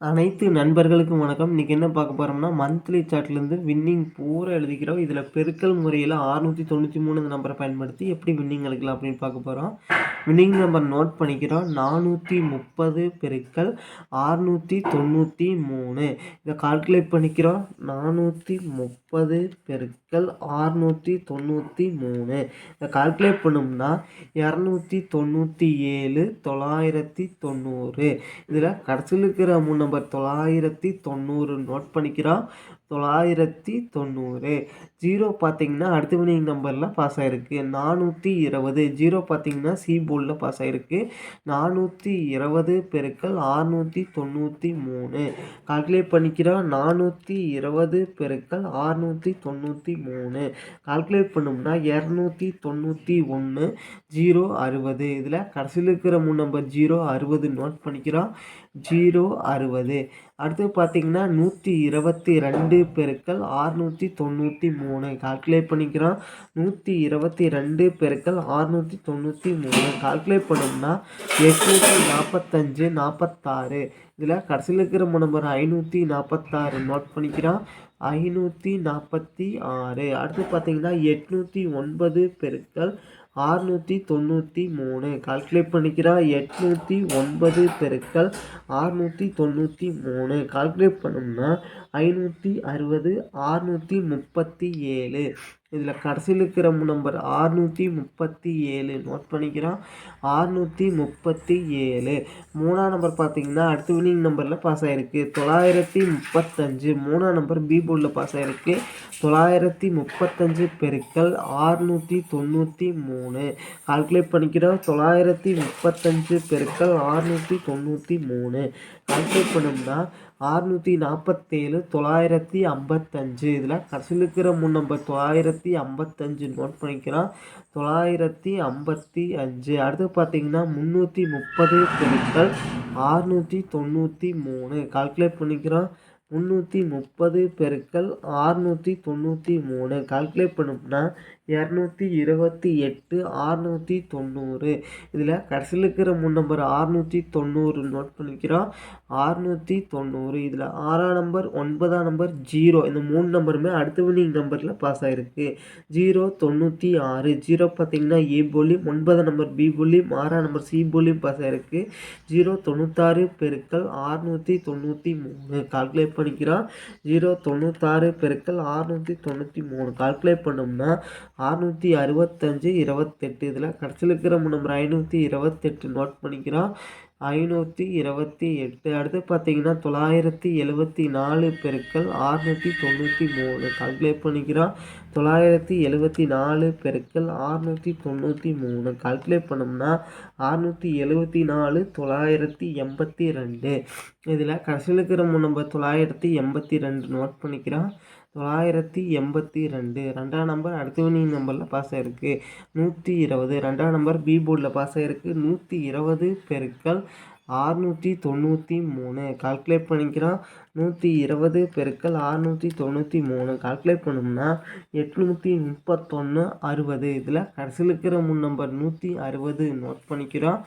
அனைத்து நண்பர்களுக்கும் வணக்கம். இன்றைக்கி என்ன பார்க்க போகிறோம்னா மந்த்லி சார்ட்லேருந்து வின்னிங் பூரா எழுதிக்கிறோம். இதில் பெருக்கல் முறையில் அறுநூற்றி தொண்ணூற்றி மூணு நம்பரை பயன்படுத்தி எப்படி வின்னிங் எழுக்கலாம் அப்படின்னு பார்க்க போகிறோம் வின்னிங் நம்பர் நோட் பண்ணிக்கிறோம். நானூற்றி முப்பது பெருக்கல் அறுநூற்றி தொண்ணூற்றி மூணு. இதை கால்குலேட் பண்ணிக்கிறோம். நானூற்றி முப்பது பெருக்கல் அறுநூற்றி தொண்ணூற்றி மூணு. இதை கால்குலேட் பண்ணோம்னா இரநூத்தி தொண்ணூற்றி ஏழு தொள்ளாயிரத்தி தொண்ணூறு. இதில் கடைசியில் இருக்கிற மூணு நம்பர் தொள்ளாயிரத்தி தொண்ணூறு. நோட் பண்ணிக்கிறோம் தொள்ளாயிரத்தி தொண்ணூறு. ஜீரோ பார்த்தீங்கன்னா அடுத்த வினிங் நம்பரில் பாஸ் ஆகிருக்கு நானூற்றி இருபது. ஜீரோ பார்த்தீங்கன்னா சி போர்டில் பாஸ் ஆகிருக்கு நானூற்றி இருபது பெருக்கள் ஆறுநூற்றி தொண்ணூற்றி மூணு. கால்குலேட் பண்ணிக்கிறோம் நானூற்றி இருபது பெருக்கள் ஆறுநூற்றி தொண்ணூற்றி மூணு. கால்குலேட் பண்ணோம்னா இரநூத்தி தொண்ணூற்றி ஒன்று ஜீரோ அறுபது. இதில் கடைசியில் இருக்கிற மூணு நம்பர் ஜீரோ அறுபது நோட் பண்ணிக்கிறோம் ஜீரோ அறுபது. அடுத்து பார்த்தீங்கன்னா நூற்றி இருபத்தி ரெண்டு பெருக்கள் ஆறுநூற்றி தொண்ணூற்றி மூணு. கால்குலேட் பண்ணிக்கிறோம். நூற்றி இருபத்தி ரெண்டு பெருக்கள் ஆறுநூற்றி தொண்ணூற்றி மூணு. கால்குலேட் பண்ணோம்னா எட்நூற்றி நாற்பத்தஞ்சு நாற்பத்தாறு இதில் கடைசியில் இருக்கிற நம்பர் ஐநூற்றி நாற்பத்தாறு நோட் பண்ணிக்கிறோம். ஐநூற்றி நாற்பத்தி ஆறு. அடுத்து பார்த்தீங்கன்னா எட்நூற்றி ஒன்பது பெருக்கள் ஆறுநூற்றி தொண்ணூற்றி மூணு. கால்குலேட் பண்ணிக்கிறா எட்நூற்றி ஒன்பது பெருக்கள் ஆறுநூற்றி தொண்ணூற்றி மூணு. கால்குலேட் பண்ணோம்னா ஐநூற்றி அறுபது ஆறுநூற்றி முப்பத்தி ஏழு. இதில் கடைசியில் இருக்கிற நம்பர் ஆறுநூற்றி முப்பத்தி ஏழு நோட் பண்ணிக்கிறோம். ஆறுநூற்றி முப்பத்தி ஏழு. மூணாம் நம்பர் பார்த்தீங்கன்னா அடுத்த வினிங் நம்பரில் பாஸ் ஆகிருக்கு தொள்ளாயிரத்தி முப்பத்தஞ்சு. மூணாம் நம்பர் பி போர்டில் பாஸ் ஆகிருக்கு தொள்ளாயிரத்தி முப்பத்தஞ்சு பெருக்கள் ஆறுநூற்றி தொண்ணூற்றி மூணு. கால்குலேட் பண்ணிக்கிறோம். தொள்ளாயிரத்தி முப்பத்தஞ்சு பெருக்கள் ஆறுநூற்றி தொண்ணூற்றி மூணு. கால்குலேட் பண்ணோம்னா ஆறுநூற்றி நாற்பத்தேழு தொள்ளாயிரத்தி ஐம்பத்தஞ்சு. இதில் கடைசியில் இருக்கிற முன் நம்பர் தொள்ளாயிரத்தி ஐம்பத்தஞ்சு நோட் பண்ணிக்கலாம். தொள்ளாயிரத்தி ஐம்பத்தி அஞ்சு. அடுத்து பார்த்தீங்கன்னா முந்நூற்றி முப்பது பெருக்கள் ஆறுநூற்றி தொண்ணூற்றி மூணு. கால்குலேட் பண்ணிக்கிறோம் முந்நூற்றி முப்பது பெருக்கள் ஆறுநூற்றி தொண்ணூற்றி மூணு. கால்குலேட் பண்ணோம்னா இரநூத்தி இருபத்தி எட்டு ஆறுநூற்றி தொண்ணூறு. இதில் கடைசியில் இருக்கிற மூணு நம்பர் ஆறுநூற்றி தொண்ணூறு நோட் பண்ணிக்கிறோம். ஆறுநூற்றி தொண்ணூறு இதில் ஆறாம் நம்பர் ஒன்பதாம் நம்பர் ஜீரோ இந்த மூணு நம்பருமே அடுத்த வினிங் நம்பரில் பாஸ் ஆகிருக்கு ஜீரோ தொண்ணூற்றி ஆறு. ஜீரோ பார்த்திங்கன்னா ஏ போலியும் ஒன்பதாம் நம்பர் பி போலியும் ஆறாம் நம்பர் சி போலியும் பாஸ் ஆகிருக்கு ஜீரோ தொண்ணூத்தாறு பெருக்கள் ஆறுநூற்றி தொண்ணூற்றி மூணு. கால்குலேட் பண்ணிக்கிறோம். ஜீரோ தொண்ணூத்தாறு பெருக்கள் ஆறுநூற்றி தொண்ணூற்றி மூணு. கால்குலேட் பண்ணோம்னா அறுநூற்றி அறுபத்தஞ்சு இருபத்தெட்டு. இதில் கடைசியில் இருக்கிற நம்பர் ஐநூற்றி இருபத்தெட்டு நோட் பண்ணிக்கிறோம். ஐநூற்றி இருபத்தி எட்டு. அடுத்து பார்த்தீங்கன்னா தொள்ளாயிரத்தி எழுபத்தி நாலு பெருக்கள் ஆறுநூற்றி தொண்ணூற்றி மூணு. கால்குலேட் பண்ணிக்கிறோம். தொள்ளாயிரத்தி எழுபத்தி நாலு பெருக்கள் ஆறுநூற்றி தொண்ணூற்றி மூணு. கால்குலேட் பண்ணோம்னா அறுநூற்றி எழுபத்தி நாலு தொள்ளாயிரத்தி எண்பத்தி ரெண்டு. இதில் கடைசியில் இருக்கிற நம்பர் தொள்ளாயிரத்தி எண்பத்தி ரெண்டு நோட் பண்ணிக்கிறோம். தொள்ளாயிரத்தி எண்பத்தி ரெண்டு. ரெண்டாம் நம்பர் அடுத்தவனி நம்பரில் பாஸ் ஆகிருக்கு நூற்றி இருபது. ரெண்டாம் நம்பர் பி போர்டில் பாஸ் ஆகிருக்கு நூற்றி இருபது பெருக்கள் ஆறுநூற்றி தொண்ணூற்றி மூணு. கால்குலேட் பண்ணிக்கிறான் நூற்றி இருபது பெருக்கள் ஆறுநூற்றி தொண்ணூற்றி மூணு. கால்குலேட் பண்ணோம்னா எட்நூற்றி முப்பத்தொன்று அறுபது. இதில் கடைசியில் இருக்கிற முன் நம்பர் நூற்றி அறுபது நோட் பண்ணிக்கிறோம்.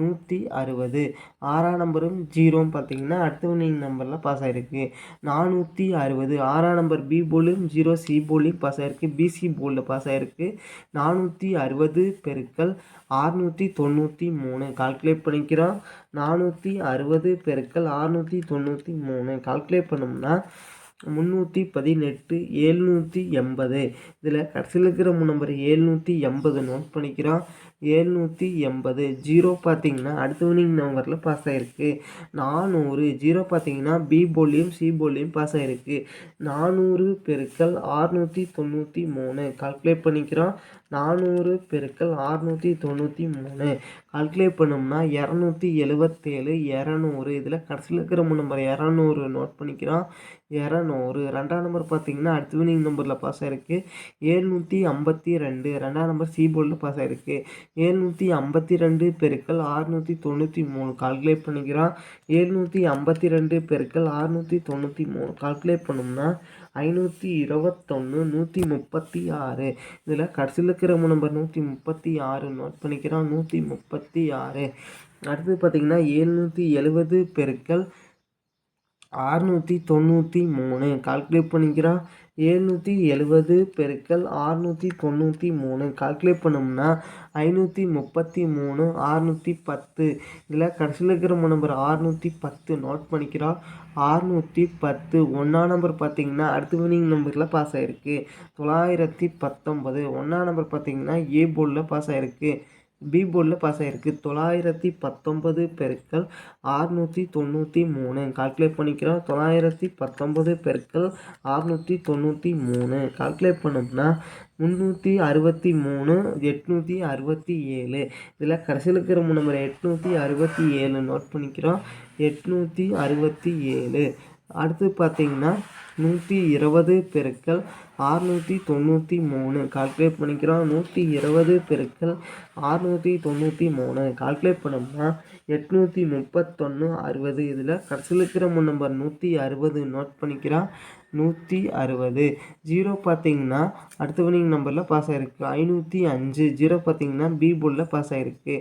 நூற்றி அறுபது. ஆறாம் நம்பரும் ஜீரோன்னு பார்த்தீங்கன்னா அடுத்த வினிங் நம்பரில் பாஸ் ஆகிருக்கு நானூற்றி அறுபது. ஆறாம் நம்பர் பி போலும் ஜீரோ சி போலையும் பாஸ் ஆகிருக்கு பிசி போலில் பாஸ் ஆகிருக்கு நானூற்றி அறுபது பெருக்கள் ஆறுநூற்றி தொண்ணூற்றி மூணு. கால்குலேட் பண்ணிக்கிறோம். நானூற்றி அறுபது பெருக்கள் ஆறுநூற்றி தொண்ணூற்றி மூணு. கால் கால்குலேட் பண்ணோம்னா முந்நூற்றி பதினெட்டு ஏழ்நூற்றி எண்பது. இதில் கடைசியில் இருக்கிற நம்பர் ஏழ்நூற்றி எண்பது நோட் பண்ணிக்கிறோம். ஏழ்நூற்றி எண்பது. ஜீரோ பார்த்தீங்கன்னா அடுத்த வினிங் நம்பரில் பாஸ் ஆகிருக்கு நானூறு. ஜீரோ பார்த்தீங்கன்னா பி போலியும் சி போலியும் பாஸ் ஆகிருக்கு நானூறு பெருக்கள் ஆறுநூற்றி தொண்ணூற்றி மூணு. கால்குலேட் பண்ணிக்கிறோம். நானூறு பெருக்கள் ஆறுநூற்றி தொண்ணூற்றி மூணு. கால்குலேட் பண்ணோம்னா இரநூத்தி எழுபத்தேழு இரநூறு. இதில் கடைசியில் இருக்கிற நம்பர் இரநூறு நோட் பண்ணிக்கிறோம். இரநூறு. ரெண்டாம் நம்பர் பார்த்தீங்கன்னா அடுத்த வினிங் நம்பரில் பாஸ் ஆகிருக்கு ஏழ்நூற்றி ஐம்பத்தி ரெண்டு ரெண்டாம் நம்பர் சி போர்டில் பாஸ் ஆகிருக்கு ஏழ்நூற்றி ஐம்பத்தி ரெண்டு பெருக்கள் ஆறுநூற்றி தொண்ணூற்றி மூணு. கால்குலேட் பண்ணிக்கிறோம். ஏழ்நூற்றி ஐம்பத்தி ரெண்டு பெருக்கள் ஆறுநூற்றி தொண்ணூற்றி மூணு. கால்குலேட் பண்ணோம்னா ஐநூற்றி இருபத்தொன்று நூற்றி முப்பத்தி ஆறு. இதில் கடைசியில் இருக்கிற நம்பர் நூற்றி முப்பத்தி ஆறு நோட் பண்ணிக்கிறோம். நூற்றி முப்பத்தி ஆறு. அடுத்து பார்த்திங்கன்னா ஏழ்நூற்றி எழுபது பெருக்கள் அறுநூற்றி தொண்ணூற்றி மூணு. கால்குலேட் பண்ணிக்கிறோம் ஏழ்நூற்றி எழுபது பெருக்கல் அறுநூற்றி தொண்ணூற்றி மூணு. கால்குலேட் பண்ணோம்னா ஐநூற்றி முப்பத்தி மூணு அறுநூற்றி பத்து. இதில் கடைசியில் இருக்கிற நம்பர் அறுநூற்றி பத்து நோட் பண்ணிக்கிறோம் அறுநூற்றி பத்து. ஒன்றா நம்பர் பார்த்தீங்கன்னா அடுத்த வினிங் நம்பரில் பாஸ் ஆகிருக்கு தொள்ளாயிரத்தி பத்தொம்பது ஒன்றா நம்பர் பார்த்தீங்கன்னா ஏ போர்டில் பாஸ் ஆகிருக்கு பி போர்டில் பாஸ் ஆகிருக்கு தொள்ளாயிரத்தி பத்தொம்பது பெருக்கள் ஆறுநூற்றி தொண்ணூற்றி மூணு. கால்குலேட் பண்ணிக்கிறோம். தொள்ளாயிரத்தி பத்தொன்பது பெருக்கள் ஆறுநூற்றி தொண்ணூற்றி மூணு. கால்குலேட் பண்ணோம்னா முந்நூற்றி அறுபத்தி மூணு எட்நூற்றி அறுபத்தி ஏழு. இதில் கடைசியில் இருக்கிற நம்பர் எட்நூற்றி அறுபத்தி ஏழு நோட் பண்ணிக்கிறோம். எட்நூற்றி அறுபத்தி ஏழு. அடுத்து பார்த்தீங்கன்னா நூற்றி இருபது பெருக்கள் ஆறுநூற்றி தொண்ணூற்றி மூணு. கால்குலேட் பண்ணிக்கிறோம். நூற்றி இருபது பெருக்கள் ஆறுநூற்றி தொண்ணூற்றி மூணு. கால்குலேட் பண்ணோம்னா எட்நூற்றி முப்பத்தொன்று அறுபது. இதில் கடைசியில் இருக்கிற முன் நம்பர் நூற்றி அறுபது நோட் பண்ணிக்கிறோம். நூற்றி அறுபது. ஜீரோ பார்த்தீங்கன்னா அடுத்த வினிங் நம்பரில் பாஸ் ஆகிருக்கு ஐநூற்றி அஞ்சு. ஜீரோ பார்த்தீங்கன்னா பி போலில் பாஸ் ஆகிருக்கு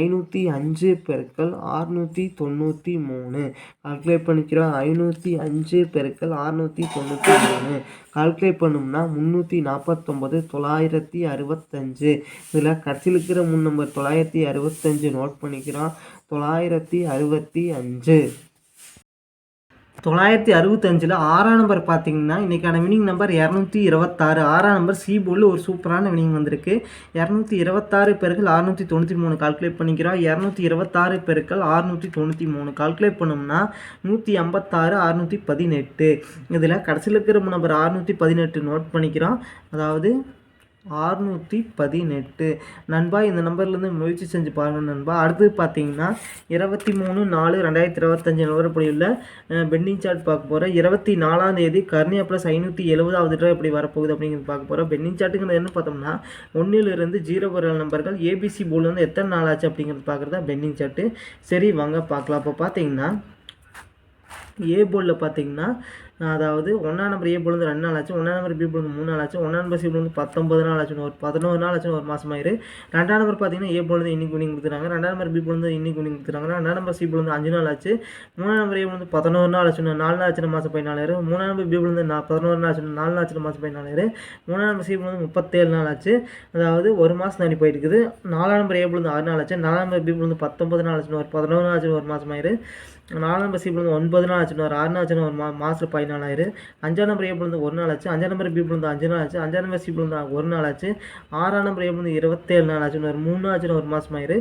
ஐநூற்றி அஞ்சு பெருக்கள் ஆறுநூற்றி தொண்ணூற்றி மூணு. கால்குலேட் பண்ணிக்கிறோம். ஐநூற்றி அஞ்சு பெருக்கள் ஆறுநூற்றி தொண்ணூற்றி மூணு. கால்குலேட் பண்ணோம்னா முந்நூற்றி நாற்பத்தொம்பது தொள்ளாயிரத்தி அறுபத்தஞ்சு. இதில் கடைசியில் இருக்கிற முன் நம்பர் தொள்ளாயிரத்தி அறுபத்தஞ்சு நோட் பண்ணிக்கிறோம். தொள்ளாயிரத்தி அறுபத்தி அஞ்சு. தொள்ளாயிரத்தி அறுபத்தஞ்சில் ஆறாம் நம்பர் பார்த்தீங்கன்னா இன்றைக்கான வினிங் நம்பர் இரநூத்தி இருபத்தாறு. ஆறாம் நம்பர் சி போர்டில் ஒரு சூப்பரான வினிங் வந்திருக்கு. இரநூத்தி இருபத்தாறு பெருக்கள் அறுநூற்றி தொண்ணூற்றி மூணு கால்குலேட் பண்ணிக்கிறோம். இரநூத்தி இருபத்தாறு பெருக்கள் அறுநூற்றி தொண்ணூற்றி மூணு கால்குலேட் பண்ணோம்னா நூற்றி ஐம்பத்தாறு அறுநூற்றி பதினெட்டு. இதில் கடைசியில் இருக்கிற நம்பர் அறுநூற்றி பதினெட்டு நோட் பண்ணிக்கிறோம். அதாவது ஆறுநூற்றி பதினெட்டு. நண்பா இந்த நம்பர்லேருந்து முயற்சி செஞ்சு பாருங்கள் நண்பா. அடுத்தது பார்த்தீங்கன்னா இருபத்தி மூணு நாலு ரெண்டாயிரத்தி இருபத்தஞ்சி நிலவரப்படியுள்ள பெண்டிங் சார்ட் பார்க்க போகிறோம் இருபத்தி நாலாம் தேதி கர்ணியா ப்ளஸ் ஐநூற்றி எழுபதாவது ரூபா எப்படி வரப்போகுது அப்படிங்கிறது பார்க்க போகிறோம் பெண்டிங் சார்ட்டுங்கிறது என்ன பார்த்தோம்னா ஒன்றிலிருந்து ஜீரோ வர நம்பர்கள் ஏபிசி போர்டில் வந்து எத்தனை நாள் ஆச்சு அப்படிங்கிறது பார்க்குறது தான் பெண்டிங் சார்ட்டு சரி வாங்க பார்க்கலாம். அப்போ பார்த்தீங்கன்னா ஏ போர்டில் பார்த்தீங்கன்னா அதாவது ஒன்றாம் நம்பர் ஏ பொழுது ரெண்டு நாள் ஆச்சு ஒன்றாம் நம்பர் பி பொழுது மூணு நாள் ஆச்சு ஒன்றாம் நம்பர் சி பொழுது பத்தொம்பது நாள் ஆச்சுன்னு ஒரு பதினோரு நாள் ஆச்சுன்னு ஒரு மாதமாயிரு ரெண்டாம் நம்பர் பார்த்தீங்கன்னா ஏ பொழுது இன்னைக்கு வினிங் கொடுத்துறாங்க ரெண்டாம் நம்பர் பி பொழுது இன்னைக்கு வினிங் கொடுத்துறாங்க ரெண்டாம் நம்பர் சி பொழுது அஞ்சு நாள் ஆச்சு மூணாம் நம்பர் ஏ பொழுது பதினோரு நாள் ஆச்சு நாலு நாள் ஆச்சு மாதம் பதினாலு மூணாம் நம்பர் பி பொழுது நான் பதினோரு நாள் ஆச்சு நாலு நாள் ஆச்சு மாதம் பதினாலு மூணாம் நம்பர் சி பொழுது முப்பத்தேழு நாள் ஆச்சு அதாவது ஒரு மாதம் தாண்டி போயிட்டு இருக்குது நாலாம் நம்பர் ஏ பொழுது ஆறு நாள் ஆச்சு நாலாம் நம்பர் பி பொழுது பத்தொம்பது நாள் ஆச்சுன்னு ஒரு பதினோரு நாள் ஆச்சு ஒரு மாதம் ஆயிரு நாலாம் நம்பர் சி பொழுது ஒன்பது நாள் ஆச்சுன்னு ஒரு ஆறு நாள் ஆச்சுன்னு ஒரு மா நாள் பதினாலாயிரு அஞ்சாம் நம்பர் ஏ பிளந்து ஒரு நாள் ஆச்சு அஞ்சாம் நம்பர் பி பிளந்து அஞ்சு நாள் ஆச்சு அஞ்சாம் நம்பர் சி பிளந்து ஒரு நாள் ஆச்சு ஆறாம் நம்பர் ஏ பிளந்து இருபத்தேழு நாள் ஆச்சு ஒரு மூணு ஆச்சுன்னு ஒரு மாதம் ஆயிரு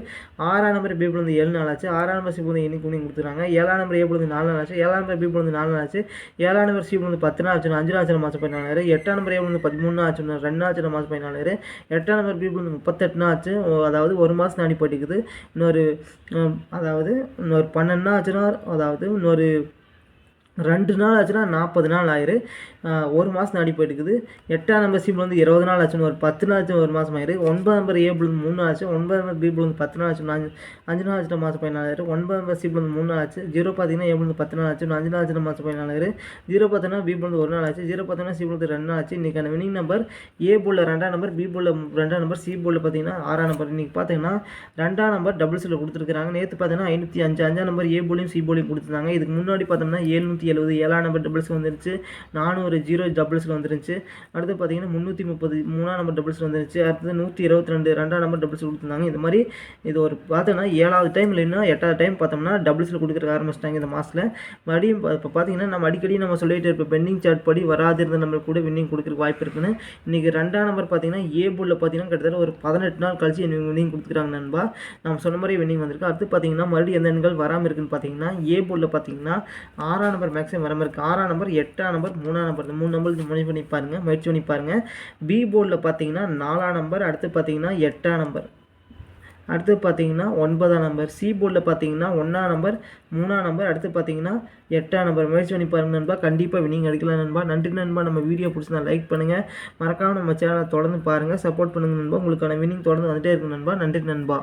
ஆறாம் நம்பர் பி பிளந்து ஏழு நாள் ஆச்சு ஆறாம் நம்பர் சி பிளந்து இன்னைக்கு கொடுத்துருக்காங்க ஏழாம் நம்பர் ஏ பிளந்து நாலு நாள் ஆச்சு ஏழாம் நம்பர் பி பிளந்து நாலு நாள் ஆச்சு ஏழாம் நம்பர் சி பிளந்து பத்து நாள் ஆச்சு அஞ்சு நாள் ஆச்சு மாதம் பதினாலு எட்டாம் நம்பர் ஏ பிளந்து பதிமூணு ஆச்சு ரெண்டு நாள் ஆச்சு மாதம் பதினாலு எட்டாம் நம்பர் பி பிளந்து முப்பத்தெட்டு நாள் ஆச்சு அதாவது ஒரு மாதம் நாடி போட்டிக்குது இன்னொரு அதாவது இன்னொரு பன்னெண்டு நாள் ஆச்சுன்னா அதாவது இன்னொரு ரெண்டு நாள் ஆச்சுன்னா நாற்பது நாள் ஆயிரு. ஒரு மாதம் நாடி போயிட்டுக்குது எட்டாம் நம்பர் சிபிள் வந்து இருபது நாள் ஆச்சுன்னு ஒரு பத்து நாள் ஆச்சு ஒரு மாதம் ஆயிரு. ஒன்பது நம்பர் ஏ பிளந்து மூணு நாள் ஆச்சு. ஒன்பது நம்பர் பி பிளந்து பத்து நாள் ஆச்சு. அஞ்சு அஞ்சு நாள் ஆச்சு மாதம் பதினாலாயிரு ஒன்பது நம்பர் சிபிள் வந்து மூணு நாள் ஆச்சு. ஜீரோ பார்த்தீங்கன்னா ஏ பிளந்து பத்து நாள் ஆச்சு. அஞ்சு நாள் ஆச்சு மாதம் பதினாலாயிரு ஜீரோ பார்த்தீங்கன்னா பி வந்து ஒரு நாள் ஆச்சு. ஜீரோ பார்த்தீங்கன்னா சி பிளந்து ரெண்டு நாள் ஆச்சு. இன்றைக்கான வினிங் நம்பர் ஏ போலில் ரெண்டாம் நம்பர் பி போலில் ரெண்டாம் நம்பர் சி போலில் பார்த்தீங்கன்னா ஆறாம் நம்பர் இன்றைக்கி பார்த்தீங்கன்னா ரெண்டாம் நம்பர் டபுள்ஸில் கொடுத்துருக்காங்க நேற்று பார்த்தீங்கன்னா ஐநூற்றி அஞ்சு அஞ்சாம் நம்பர் ஏ போலியும் சி போலியும் கொடுத்துருந்தாங்க. இதுக்கு முன்னாடி பார்த்தோம்னா ஏழ்நூற்றி எழுபது ஏழாம் நம்பர் டபுள்ஸ் வந்துருச்சு. நானூறு ஜீரோ டபுள்ஸில் வந்துருச்சு அடுத்து பார்த்தீங்கன்னா முந்நூற்றி முப்பது மூணாம் நம்பர் டபுள்ஸ் வந்துருச்சு அடுத்தது நூற்றி இருபத்தி ரெண்டு ரெண்டாம் நம்பர் டபுள்ஸ் கொடுத்துருந்தாங்க. இந்த மாதிரி இது ஒரு பார்த்தோன்னா ஏழாவது டைம் இல்லைன்னா எட்டாவது டைம் பார்த்தோம்னா டபுள்ஸில் கொடுக்குறக்கு ஆரம்பிச்சிட்டாங்க இந்த மாதத்தில் மறுபடியும் இப்போ பார்த்தீங்கன்னா நம்ம அடிக்கடி நம்ம சொல்லிட்டு இருப்போம் பெண்டிங் சார்ட் படி வராது இருந்த நம்மளுக்கு கூட வின்னிங் கொடுக்குறக்கு வாய்ப்பு இருக்குன்னு. இன்றைக்கி ரெண்டாம் நம்பர் பார்த்தீங்கன்னா ஏ பார்த்தீங்கன்னா கிட்டத்தட்ட ஒரு பதினெட்டு நாள் கழிச்சு வின்னிங் கொடுத்துருக்காங்க நண்பா. நம்ம சொன்ன மாதிரி வின்னிங் வந்திருக்கு. அடுத்து பார்த்தீங்கன்னா மறுபடியும் எந்த எண்கள் வராமல் இருக்குன்னு பார்த்தீங்கன்னா ஏ பார்த்தீங்கன்னா ஆறாம் நம்பர் மேக்ஸிமம் மாதிரி இருக்குது ஆறாம் நம்பர் எட்டாம் நம்பர் மூணாம் நம்பர் இந்த மூணு நம்பர் முயற்சி பண்ணி பாருங்கள் முயற்சி பண்ணி பாருங்கள் பி போர்டில் பார்த்தீங்கன்னா நாலாம் நம்பர் அடுத்து பார்த்தீங்கன்னா எட்டாம் நம்பர் அடுத்து பார்த்தீங்கன்னா ஒன்பதாம் நம்பர் சி போர்டில் பார்த்தீங்கன்னா ஒன்றாம் நம்பர் மூணாம் நம்பர் அடுத்து பார்த்தீங்கன்னா எட்டாம் நம்பர் முயற்சி பண்ணி பாருங்க நண்பா. கண்டிப்பாக வினிங் அடிக்கலாம் நண்பா. நன்றி நண்பா. நம்ம வீடியோ பிடிச்சிருந்தா லைக் பண்ணுங்கள் மறக்காமல் நம்ம சேனலை தொடர்ந்து பாருங்கள் சப்போர்ட் பண்ணுங்கள் நண்பா. உங்களுக்கான வினிங் தொடர்ந்து வந்துட்டே இருக்கும் நண்பா. நன்றி நண்பா.